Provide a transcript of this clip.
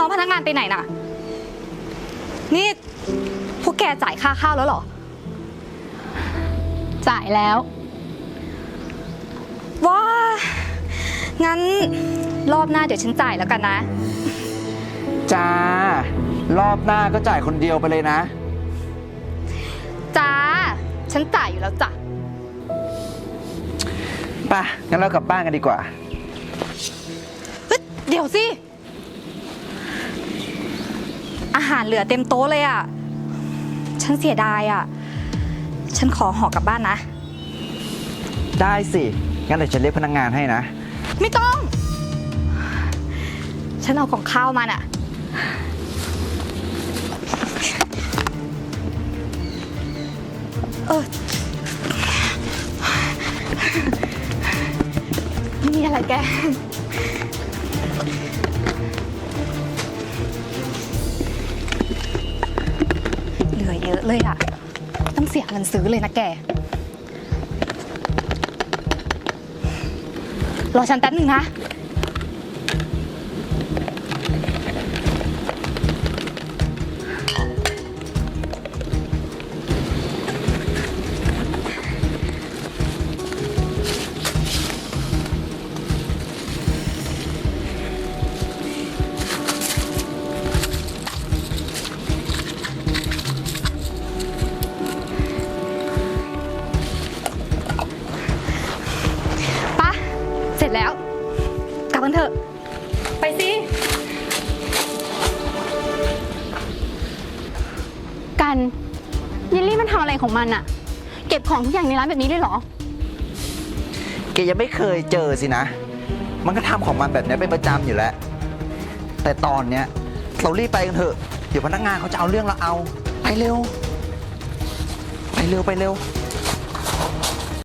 น้องพนักงานไปไหนน่ะ นี่พวกแกจ่ายค่าข้าวแล้วเหรอ จ่ายแล้ว ว้า งั้นรอบหน้าเดี๋ยวฉันจ่ายแล้วกันนะ จ้า รอบหน้าก็จ่ายคนเดียวไปเลยนะ จ้า ฉันจ่ายอยู่แล้วจ้ะ ไป่ะงั้นเรากลับบ้านกันดีกว่า เฮ้ยเดี๋ยวสิ อาหารเหลือเต็มโต๊ะเลยอะ ฉันเสียดายอะ ฉันขอห่อกลับบ้านนะ ได้สิ งั้นเดี๋ยวฉันเรียกพนักงานให้นะ ไม่ต้อง ฉันเอาของข้าวมาน่ะ เออนี่อะไรแก ยอะเลยอะต้องเสียเงินซื้อเลยนะแก รอฉันแป๊บหนึ่งนะ สร็จแล้ว กลับกันเถอะ ไปสิ กันเยลลี่มันทำอะไรของมันอะเก็บของทุกอย่างในร้านแบบนี้เลยเหรอ แกยังไม่เคยเจอสินะ มันก็ทำของมันแบบนี้เป็นประจำอยู่แล้ว แต่ตอนเนี้ยเรารีบไปกันเถอะ เดี๋ยวพนักงานเขาจะเอาเรื่องเราเอา ไปเร็ว ไปเร็วไปเร็ว